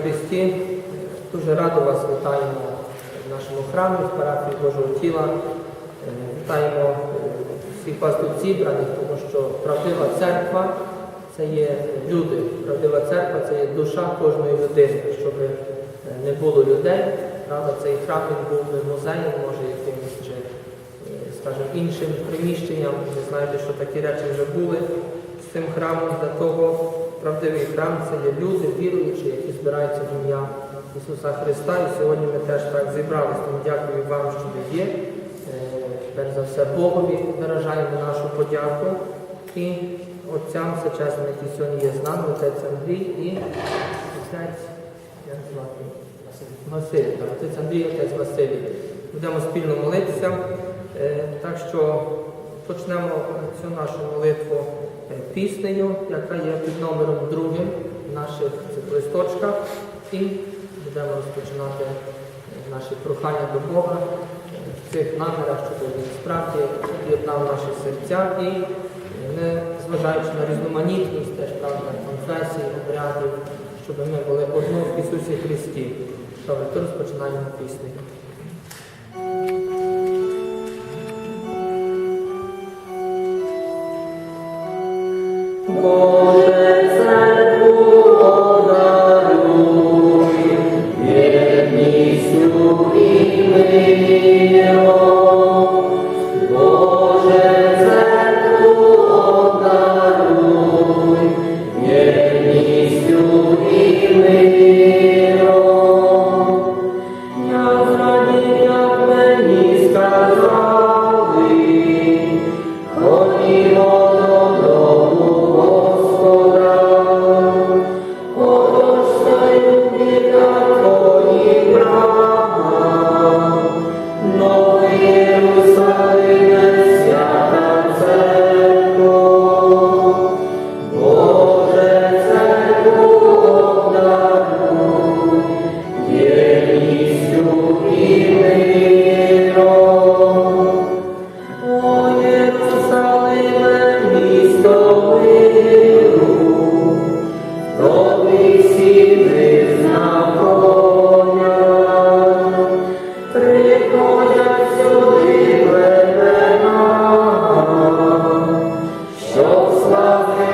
Христі, дуже радо вас вітаємо в нашому храмі, в парафії Божого тіла. Е, Вітаємо е, всіх вас тут зібраних, тому що правдива церква це є люди. Правдива церква це є душа кожної людини. Щоб е, не було людей, правда, цей храм він був би музеєм, може якимось чи, скажімо, іншим приміщенням. Ви знаєте, що такі речі вже були з цим храмом. Для того правдивий храм це є люди, віруючі, які збираються в ім'я Ісуса Христа. І сьогодні ми теж так зібралися. Тому дякую вам, що ви є. Е, Перш за все, Богові виражаємо нашу подяку і отцям всечесним, які сьогодні є з нами, отець Андрій і отець як звати? Василь. Так, отець Андрій, отець Василій. Будемо спільно молитися. Е, Так що почнемо цю нашу молитву піснею, яка є під номером другим в наших цих листочках. І будемо розпочинати е, наші прохання до Бога е, в цих намірах, щоб він справді об'єднав наші серця і е, не зважаючи на різноманітність, теж правда, конфесій, обрядів, щоб ми були одно в Ісусі Христі. Добре, то розпочинаємо піснею. Боже,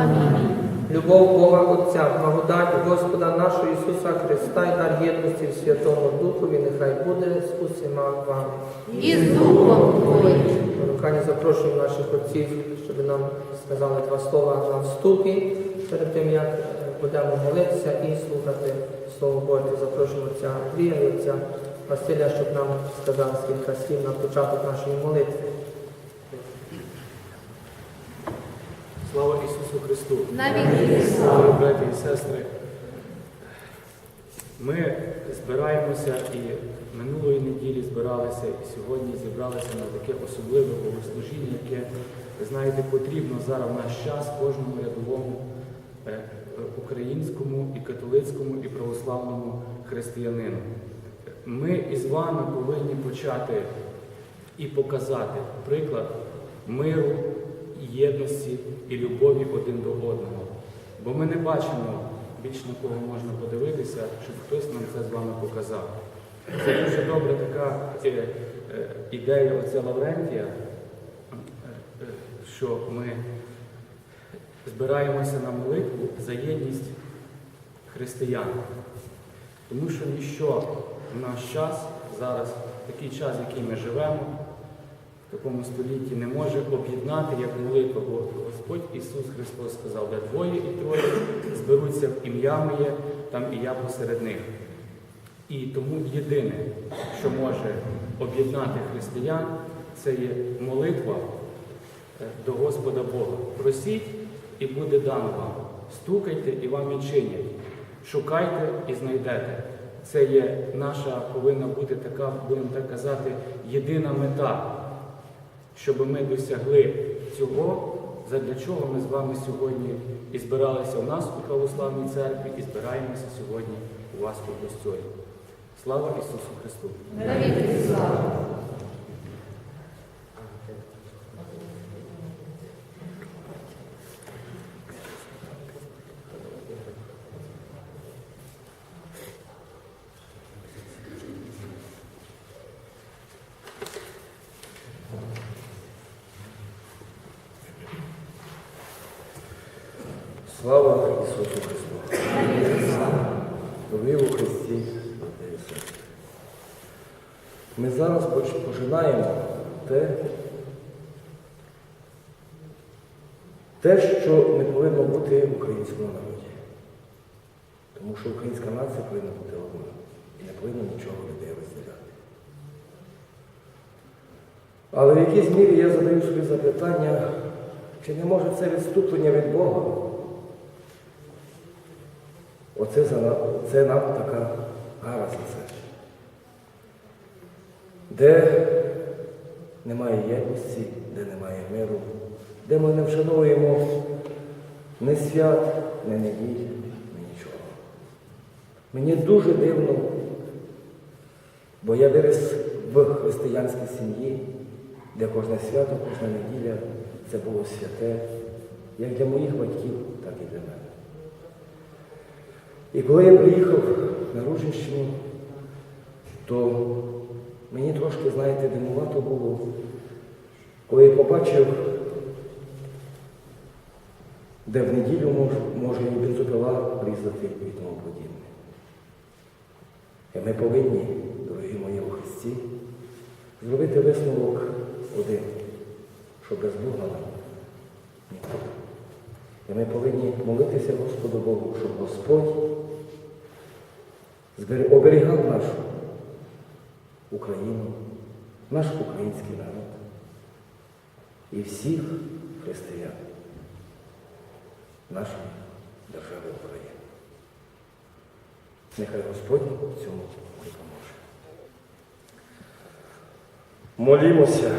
Амінь. Любов Бога Отця, благодать Господа нашого Ісуса Христа і дар єдності в Святому Духові нехай буде з усіма вами. І з духом Твоїм. Рукання запрошую наших отців, щоб нам сказали два слова на вступі перед тим, як е, будемо молитися і слухати Слово Боже. Запрошуємо отця Андрія і отця Василя, щоб нам сказали кілька слів на початок нашої молитви. Слава Ісусу Христу! Слава браті і сестри! Ми збираємося і минулої неділі збиралися, і сьогодні зібралися на таке особливе богослужіння, яке, ви знаєте, потрібно зараз в наш час кожному рядовому е, українському і католицькому і православному християнину. Ми із вами повинні почати і показати приклад миру, єдності і любові один до одного. Бо ми не бачимо більш на кого можна подивитися, щоб хтось нам це з вами показав. Це дуже добра така е, е, ідея оця Лаврентія, е, що ми збираємося на молитву за єдність християн. Тому що ніщо в наш час зараз такий час, в який ми живемо, такому столітті не може об'єднати як бо Господь Ісус Христос сказав, де двоє і троє зберуться в ім'я моє, там і я посеред них. І тому єдине, що може об'єднати християн, це є молитва е, до Господа Бога. Просіть і буде дано вам. Стукайте і вам відчинять. Шукайте і знайдете. Це є наша повинна бути така, будемо так казати, єдина мета, щоб ми досягли цього, задля чого ми з вами сьогодні і збиралися у нас у православній церкві, і збираємося сьогодні у вас у костьолі. Слава Ісусу Христу! Навіть слава. Слава Ісусу Христу! Дорогі у Христі, брати і сестри. Ми зараз поч- починаємо те, те, що не повинно бути в українському народі. Тому що українська нація повинна бути одна і не повинна нічого людей розділяти. Але в якійсь мірі я задаю собі запитання, чи не може це відступлення від Бога? Оце це нам така кара за це. Де немає єдності, де немає миру, де ми не вшановуємо ні свят, ні неділь, ні нічого. Мені дуже дивно, бо я виріс в християнській сім'ї, де кожне свято, кожна неділя це було святе, як для моїх батьків, так і для мене. І коли я приїхав на Ружинщину, то мені трошки, знаєте, дивнувато було, коли я побачив, де в неділю мож- може і бензопила різати і тому подібне. І ми повинні, дорогі мої у Христі, зробити висновок один, що без Бога ніколи. І ми повинні молитися Господу Богу, щоб Господь оберігав нашу Україну, наш український народ і всіх християн нашої держави України. Нехай Господь в цьому допоможе. Молімося.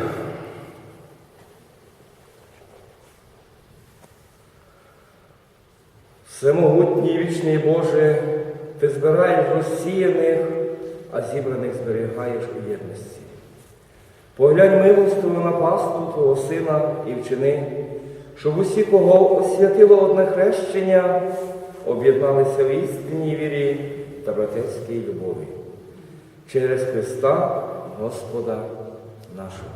Всемогутній вічний Боже, ти збираєш розсіяних, а зібраних зберігаєш у єдності. Поглянь милостиво на пасту Твого Сина і вчини, щоб усі, кого освятило одне хрещення, об'єдналися в істинній вірі та братерській любові. Через Христа Господа нашого.